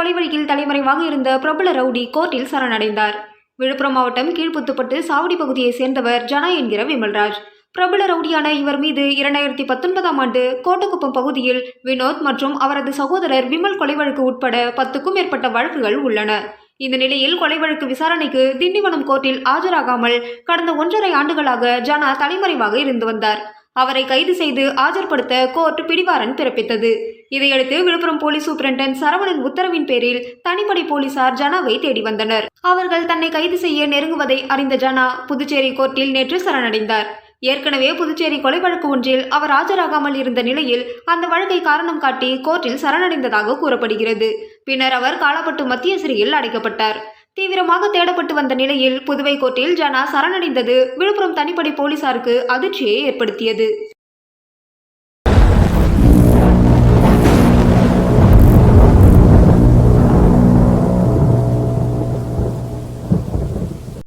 கொலை வழக்கில் தலைமறைவாக இருந்த பிரபல ரவுடி கோர்ட்டில் சரணடைந்தார். விழுப்புரம் மாவட்டம் கீழ்புத்துப்பட்டு சாவடி பகுதியை சேர்ந்தவர் ஜனா என்கிற விமல்ராஜ். பிரபல ரவுடியான இவர் மீது இரண்டாயிரத்தி பத்தொன்பதாம் ஆண்டு கோட்டக்குப்பம் பகுதியில் வினோத் மற்றும் அவரது சகோதரர் விமல் கொலை வழக்கு உட்பட பத்துக்கும் மேற்பட்ட வழக்குகள் உள்ளன. இந்த நிலையில் கொலை வழக்கு விசாரணைக்கு திண்டிவனம் கோர்ட்டில் ஆஜராகாமல் கடந்த ஒன்றரை ஆண்டுகளாக ஜனா தலைமறைவாக இருந்து வந்தார். அவரை கைது செய்து ஆஜர்படுத்த கோர்ட் பிடிவாரன் பிறப்பித்தது. இதையடுத்து விழுப்புரம் போலீஸ் சூப்பரண்டன் சரவணன் உத்தரவின் பேரில் தனிப்படை போலீசார் ஜனாவை தேடி வந்தனர். அவர்கள் தன்னை கைது செய்ய நெருங்குவதை அறிந்த ஜனா புதுச்சேரி கோர்ட்டில் நேற்று சரணடைந்தார். ஏற்கனவே புதுச்சேரி கொலை வழக்கு ஒன்றில் அவர் ஆஜராகாமல் இருந்த நிலையில் அந்த வழக்கை காரணம் காட்டி கோர்ட்டில் சரணடைந்ததாக கூறப்படுகிறது. பின்னர் அவர் காலப்பட்டு மத்திய சிறையில் அடைக்கப்பட்டார். தீவிரமாக தேடப்பட்டு வந்த நிலையில் புதுவை கோர்ட்டில் ஜனா சரணடைந்தது விழுப்புரம் தனிப்படை போலீசாருக்கு அதிர்ச்சியை ஏற்படுத்தியது.